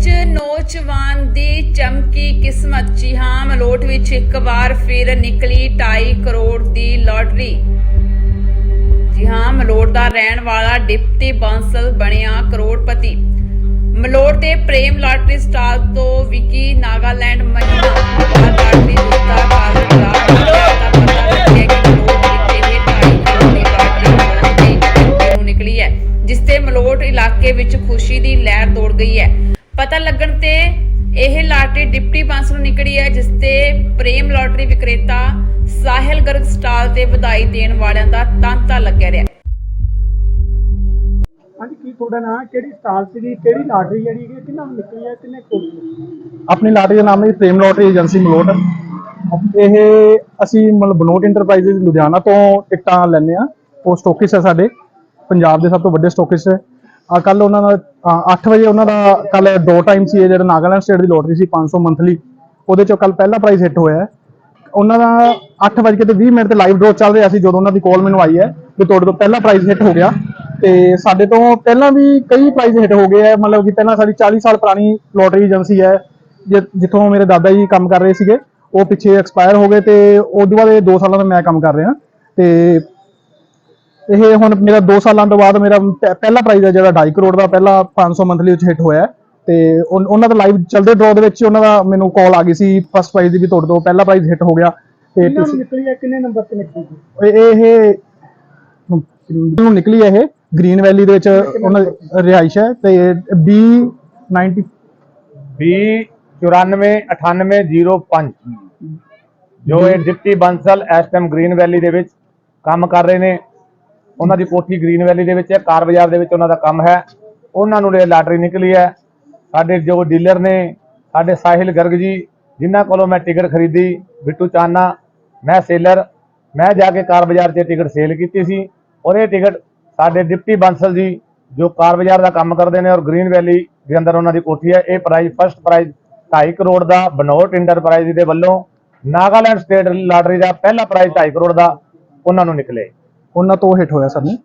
'ਚ ਨੌਜਵਾਨ ਦੀ ਚਮਕੀ ਕਿਸਮਤ ਜੀ ਹਾਂ, ਮਲੋਟ ਵਿੱਚ ਇੱਕ ਵਾਰ ਫਿਰ ਨਿਕਲੀ 2.5 ਕਰੋੜ ਦੀ ਲਾਟਰੀ। ਜੀ ਹਾਂ, ਮਲੋਟ ਦਾ ਰਹਿਣ ਵਾਲਾ ਡਿਪਟੀ ਬਾਂਸਲ ਬਣਿਆ ਕਰੋੜਪਤੀ। ਮਲੋਟ ਦੇ ਪ੍ਰੇਮ ਲਾਟਰੀ ਸਟਾਲ ਤੋਂ ਵਿਕੀ ਨਾਗਾਲੈਂਡ ਮਹੀਨਾ ਲਾਟਰੀ ਜਿੱਤਾ ਕਾਰਗੁਜ਼ਾਰ ਦਾ ਪਤਾ ਲੱਗਿਆ ਕਿ ਨਿਕਲੀ ਹੈ, ਜਿਸ ਤੇ ਮਲੋਟ ਇਲਾਕੇ ਵਿੱਚ ਖੁਸ਼ੀ ਦੀ ਲਹਿਰ ਦੌੜ ਗਈ ਹੈ। ਪਤਾ ਲੱਗਣ ਤੇ ਇਹ ਲਾਟਰੀ ਡਿਪਟੀ ਬਾਂਸ ਨੂੰ ਨਿਕਲੀ ਹੈ ਜਿਸ ਤੇ ਪ੍ਰੇਮ ਲਾਟਰੀ ਵਿਕਰੇਤਾ ਸਾਹਿਲ ਗਰਗ ਸਟਾਲ ਤੇ ਵਧਾਈ ਦੇਣ ਵਾਲਿਆਂ ਦਾ ਤਾਂਤਾ ਲੱਗਿਆ ਰਿਹਾ। ਹਾਂਜੀ ਕੀ ਤੁਹਾਡਾ ਨਾਮ ਕਿਹੜੀ ਸਟਾਲ ਸੀਗੀ ਕਿਹੜੀ ਲਾਟਰੀ ਜਿਹੜੀ ਹੈਗੀ ਕਿੰਨਾ ਨੂੰ ਨਿਕਲੀ ਹੈ ਕਿੰਨੇ ਕੋਲ ਆਪਣੀ ਲਾਟਰੀ ਦਾ ਨਾਮ ਹੈ ਪ੍ਰੇਮ ਲੋਟਰੀ ਏਜੰਸੀ ਮਲੋਟ। ਇਹ ਅਸੀਂ ਮਤਲਬ ਬਨੋਟ ਇੰਟਰਪ੍ਰਾਈਜ਼ਸ ਲੁਧਿਆਣਾ ਤੋਂ ਟਿਕਟਾਂ ਲੈਂਦੇ ਆ ਉਹ ਸਟੋਕਿਸ ਹੈ ਸਾਡੇ ਪੰਜਾਬ ਦੇ ਸਭ ਤੋਂ ਵੱਡੇ ਸਟੋਕਿਸ ਹੈ। ਆ ਕੱਲ ਉਹਨਾਂ ਦਾ 8 ਵਜੇ ਉਹਨਾਂ ਦਾ ਕੱਲ ਦੋ ਟਾਈਮ ਸੀ, ਇਹ ਜਿਹੜਾ ਨਾਗਾਲੈਂਡ ਸਟੇਟ ਦੀ ਲੋਟਰੀ ਸੀ 500 ਮੰਥਲੀ ਉਹਦੇ ਚੋਂ ਕੱਲ ਪਹਿਲਾ ਪ੍ਰਾਈਜ਼ ਹਿੱਟ ਹੋਇਆ ਹੈ। ਉਹਨਾਂ ਦਾ 8 ਵਜੇ ਤੇ 20 ਮਿੰਟ ਤੇ ਲਾਈਵ ਡਰਾਅ ਚੱਲ ਰਿਹਾ ਸੀ, ਜਦੋਂ ਉਹਨਾਂ ਦੀ ਕਾਲ ਮੈਨੂੰ ਆਈ ਹੈ ਕਿ ਤੁਹਾਡੇ ਤੋਂ ਪਹਿਲਾ ਪ੍ਰਾਈਜ਼ ਹਿੱਟ ਹੋ ਗਿਆ। ਤੇ ਸਾਡੇ ਤੋਂ ਪਹਿਲਾਂ ਵੀ ਕਈ ਪ੍ਰਾਈਜ਼ ਹਿੱਟ ਹੋ ਗਏ ਆ ਮਤਲਬ ਕਿ ਪਹਿਲਾਂ ਸਾਡੀ 40 ਸਾਲ ਪੁਰਾਣੀ ਲੋਟਰੀ ਏਜੰਸੀ ਹੈ, ਜਿ- ਜਿੱਥੋਂ ਮੇਰੇ ਦਾਦਾ ਜੀ ਕੰਮ ਕਰ ਰਹੇ ਸੀਗੇ, ਉਹ ਪਿੱਛੇ ਐਕਸਪਾਇਰ ਹੋ ਗਏ ਤੇ ਉਸ ਤੋਂ ਬਾਅਦ ਇਹ 2 ਸਾਲਾਂ ਤੋਂ ਮੈਂ ਕੰਮ ਕਰ ਰਿਹਾ। ਤੇ ਇਹ ਹੁਣ ਮੇਰਾ 2 ਸਾਲਾਂ ਤੋਂ ਬਾਅਦ ਮੇਰਾ ਪ- ਪਹਿਲਾ ਪ੍ਰਾਈਜ਼ ਹੈ ਜਿਹੜਾ 2.5 ਕਰੋੜ ਦਾ ਪਹਿਲਾ 500 ਮੰਥਲੀ ਵਿੱਚ ਹਿੱਟ ਹੋਇਆ ਹੈ। ਤੇ ਉਨ- ਉਹਨਾਂ ਦਾ ਲਾਈਵ ਚੱਲਦੇ ਡਰਾਅ ਦੇ ਵਿੱਚ ਉਹਨਾਂ ਦਾ ਮੈਨੂੰ ਕਾਲ ਆ ਗਈ ਸੀ ਫਸਟ ਪ੍ਰਾਈਜ਼ ਦੀ ਵੀ ਤੁਹਾਡੇ ਤੋਂ ਪਹਿਲਾ ਪ੍ਰਾਈਜ਼ ਹਿੱਟ ਹੋ ਗਿਆ। ਤੇ ਕਿੰਨਾ ਤੁਸੀਂ ਨਿਕਲੀ ਹੈ ਕਿੰਨੇ ਨੰਬਰ ਤੇ ਨਿਕਲੀ ਇਹ ਇਹ ਨੂੰ ਨਿਕਲੀ ਹੈ ਇਹ ਗ੍ਰੀਨ ਵੈਲੀ ਦੇ ਵਿੱਚ ਉਹਨਾਂ ਦੀ ਰਿਹਾਇਸ਼ ਹੈ ਤੇ B 90 ਵੀਹ ਚੁਰਾਨਵੇਂ 9805 ਜੋ ਇਹ ਡਿਪਟੀ ਬੰਸਲ ਇਸ ਟਾਈਮ ਗ੍ਰੀਨ ਵੈਲੀ ਦੇ ਵਿੱਚ ਕੰਮ ਕਰ ਰਹੇ ਨੇ। ਉਹਨਾਂ ਦੀ ਕੋਠੀ ਗ੍ਰੀਨ ਵੈਲੀ ਦੇ ਵਿੱਚ ਹੈ, ਕਾਰ ਬਾਜ਼ਾਰ ਦੇ ਵਿੱਚ ਉਹਨਾਂ ਦਾ ਕੰਮ ਹੈ। ਉਹਨਾਂ ਨੂੰ ਇਹ ਲਾਟਰੀ ਨਿਕਲੀ ਹੈ। ਸਾਡੇ ਜੋ ਡੀਲਰ ਨੇ, ਸਾਡੇ ਸਾਹਿਲ ਗਰਗ ਜੀ, ਜਿਨ੍ਹਾਂ ਕੋਲੋਂ ਮੈਂ ਟਿਕਟ ਖਰੀਦੀ, ਬਿੱਟੂ ਚਾਨਾ, ਮੈਂ ਸੇਲਰ, ਮੈਂ ਜਾ ਕੇ ਕਾਰ ਬਾਜ਼ਾਰ 'ਚ ਟਿਕਟ ਸੇਲ ਕੀਤੀ ਸੀ ਔਰ ਇਹ ਟਿਕਟ ਸਾਡੇ ਡਿਪਟੀ ਬੰਸਲ ਜੀ, ਜੋ ਕਾਰ ਬਾਜ਼ਾਰ ਦਾ ਕੰਮ ਕਰਦੇ ਨੇ ਔਰ ਗ੍ਰੀਨ ਵੈਲੀ ਦੇ ਅੰਦਰ ਉਹਨਾਂ ਦੀ ਕੋਠੀ ਹੈ, ਇਹ ਪ੍ਰਾਈਜ਼ ਫਸਟ ਪ੍ਰਾਈਜ਼ 2.5 ਕਰੋੜ ਦਾ ਬਨੋਟ ਇੰਟਰਪ੍ਰਾਈਜ਼ ਦੇ ਵੱਲੋਂ, ਨਾਗਾਲੈਂਡ ਸਟੇਟ ਲਾਟਰੀ ਦਾ ਪਹਿਲਾ ਪ੍ਰਾਈਜ਼ 2.5 ਕਰੋੜ ਦਾ, ਉਹਨਾਂ ਨੂੰ ਨਿਕਲੇ। ਉਹਨਾਂ ਤੋਂ ਹਿੱਟ ਹੋਇਆ ਸਰ ਨੇ।